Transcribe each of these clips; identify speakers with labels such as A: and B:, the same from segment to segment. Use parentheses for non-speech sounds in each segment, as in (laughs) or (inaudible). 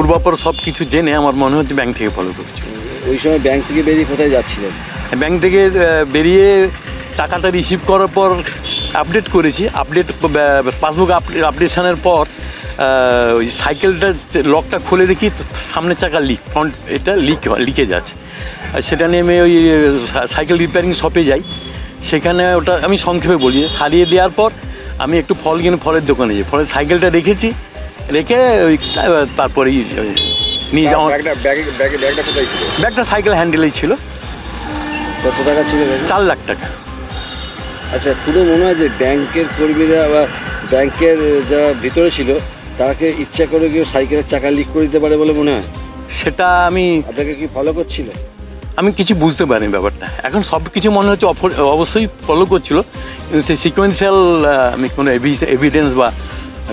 A: পূর্বাপর সব কিছু জেনে আমার মনে হচ্ছে ব্যাংক থেকে ফলো করছিল
B: ওই সময় ব্যাংক থেকে বেরিয়ে কোথায় যাচ্ছিলেন?
A: ব্যাংক থেকে বেরিয়ে টাকাটা রিসিভ করার পর আপডেট করেছি। আপডেট পাসবুক আপডেশনের পর ওই সাইকেলটা লকটা খুলে দেখি সামনের চাকা লিক ফ্রন্ট এটা লিক লিকেজ আছে। আর সেটা আমি ওই সাইকেল রিপেয়ারিং শপে যাই। সেখানে ওটা আমি সংক্ষেপে বলি সারিয়ে দেওয়ার পর আমি একটু ফল কিনে ফলের দোকানে যাই। ফলের সাইকেলটা রেখেছি রেখে ওই তারপরেই নিয়ে যাওয়া
C: ব্যাগটা
A: সাইকেল হ্যান্ডেলেই ছিল।
B: কত টাকা ছিল
A: চার লাখ টাকা।
B: আচ্ছা পুরো মনে হয় যে ব্যাংকের কর্মীরা বা ব্যাংকের যারা ভিতরে ছিল তাকে ইচ্ছা করে কেউ সাইকেলের চাকা লিক করে দিতে পারে বলে মনে হয়?
A: সেটা আমি
B: আপনাকে কি ফলো করছিল?
A: আমি কিছু বুঝতে পারিনি ব্যাপারটা। এখন সব কিছু মনে হচ্ছে অবশ্যই ফলো করছিল কিন্তু সেই সিকোয়েন্সিয়াল আমি কোনো এভিডেন্স বা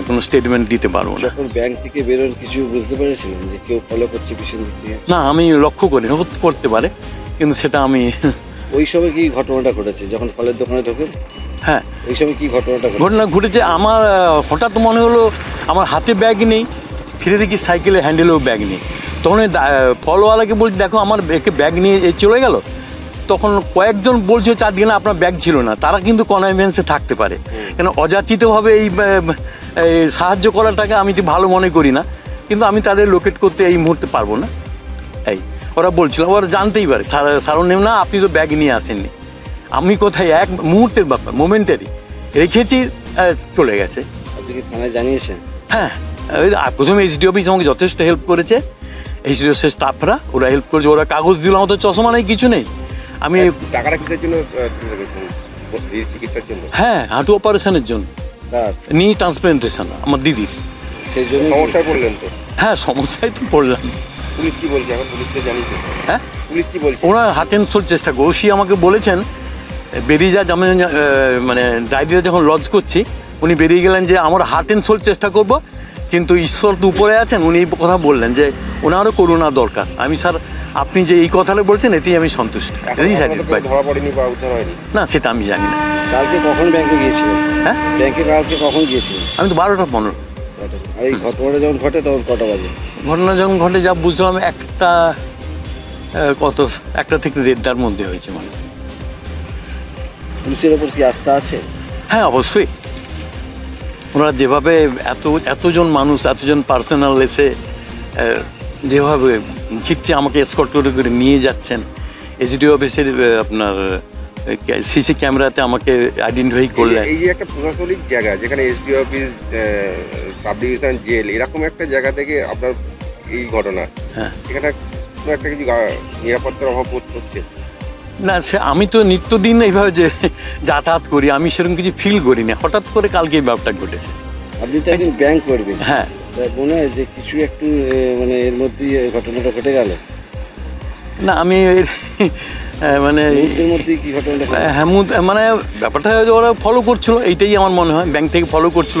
A: কোনো স্টেটমেন্ট দিতে পারব না।
B: যখন ব্যাংক থেকে বেরোন কিছু বুঝতে পেরেছিলেন যে কেউ ফলো করছে পিছন দিক
A: না আমি লক্ষ্য করি হতে করতে পারে কিন্তু সেটা আমি (laughs)
B: ওই সময় কি ঘটনাটা ঘটেছে? যখন ফলের দোকানে ঢোকেন?
A: হ্যাঁ।
B: ওই সময় কি ঘটনাটা
A: ঘটনা ঘটেছে আমার হঠাৎ মনে হলো আমার হাতে ব্যাগ নেই ফিরে দেখি সাইকেলে হ্যান্ডেলেও ব্যাগ নেই। তখন ফলওয়ালাকে বলছি দেখো আমার একে ব্যাগ নিয়ে চলে গেল? তখন কয়েকজন বলছে চারদিকে না আপনার ব্যাগ ছিল না। তারা কিন্তু কনভিন্সে থাকতে পারে। কেন অযাচিতভাবে এই সাহায্য করাটাকে আমি তো ভালো মনে করি না। কিন্তু আমি তাদের লোকেট করতে এই মুহূর্তে পারব না। এই ওরা বলছিল ওরা জানতেই পারে। সারণ না আপনি তো ব্যাগ নিয়ে আসেননি। আমি কোথায় এক মুহূর্তের ব্যাপার মোমেন্টারি রেখেছি চলে গেছে।
B: আপনি কি থানায় জানিয়েছেন?
A: হ্যাঁ প্রথমে এইচডি অফিস আমাকে যথেষ্ট হেল্প করেছে। এইচডি অফিসের স্টাফরা ওরা হেল্প করেছে। ওরা কাগজ দিল তো চশমা নেই কিছু নেই। আমি
C: টাকাটা কিসের জন্য চিকিৎসার
A: হ্যাঁ হাঁটু অপারেশনের জন্য। নি। ট্রান্সপ্লান্টেশন আমার দিদির।
B: সেই জন্য
C: সমস্যায় পড়লেন তো?
A: হ্যাঁ সমস্যায় তো পড়লাম।
C: পুলিশ কি বলছে? এখন পুলিশকে জানিয়েছে
A: হ্যাঁ?
C: পুলিশ কি বলছে?
A: ওরা হাত অ্যান্ড চেষ্টা করো। ওসি আমাকে বলেছেন বেরিয়ে যা আহ, মানে ডায়েরিটা যখন লজ করছি উনি বেরিয়ে গেলেন যে আমার হার্ট অ্যান্ড সোল চেষ্টা করব কিন্তু ঈশ্বর তো উপরে আছেন উনি এই কথা বললেন যে ওনারও করুণা দরকার। আমি স্যার আপনি যে এই কথাটা বলছেন এতেই আমি সন্তুষ্ট। এতেই স্যাটিসফাইড
C: ধরা পড়েনি বা উদ্ধার হয়নি?
A: না সেটা আমি জানি না।
B: কালকে কখন ব্যাংকে গিয়েছিলেন?
A: হ্যাঁ?
B: ব্যাংকে কালকে কখন গিয়েছিলেন?
A: আমি তো বারোটা পনেরো।
B: এই ঘটনাটা যখন ঘটে তখন কটা বাজে?
A: ঘটনা যখন ঘটে যা বুঝলাম একটা কত একটা থেকে দেড়টার মধ্যে হয়েছে মানে।
B: পুলিশের ওপর কি আস্থা আছে?
A: হ্যাঁ অবশ্যই। ওনারা যেভাবে এত এতজন মানুষ এতজন পার্সোনাল এসে যেভাবে ঘিরছে আমাকে স্কট করে করে নিয়ে যাচ্ছেন। এসডি অফিসের আপনার সিসি ক্যামেরাতে আমাকে আইডেন্টিফাই করলেন।
C: এই যে একটা প্রশাসনিক জায়গা যেখানে SD office sub division jail এরকম একটা জায়গা থেকে আপনার এই ঘটনা।
A: হ্যাঁ।
C: এখানে একটা কিছু নিরাপত্তার অভাব বোধ করছে
A: না সে আমি তো নিত্যদিন এইভাবে যে যাতায়াত করি আমি সেরকম কিছু ফিল করি না হঠাৎ করে কালকে এই ব্যাপারটা ঘটেছে।
B: আপনি তো একদিন ব্যাংক করবেন।
A: হ্যাঁ।
B: মনে হয় যে কিছু একটু মানে এর মধ্যে ঘটনাটা ঘটে গেল?
A: না আমি মানে হ্যাঁ মানে ব্যাপারটা ওরা ফলো করছিল এইটাই আমার মনে হয় ব্যাংক থেকে ফলো করছিল।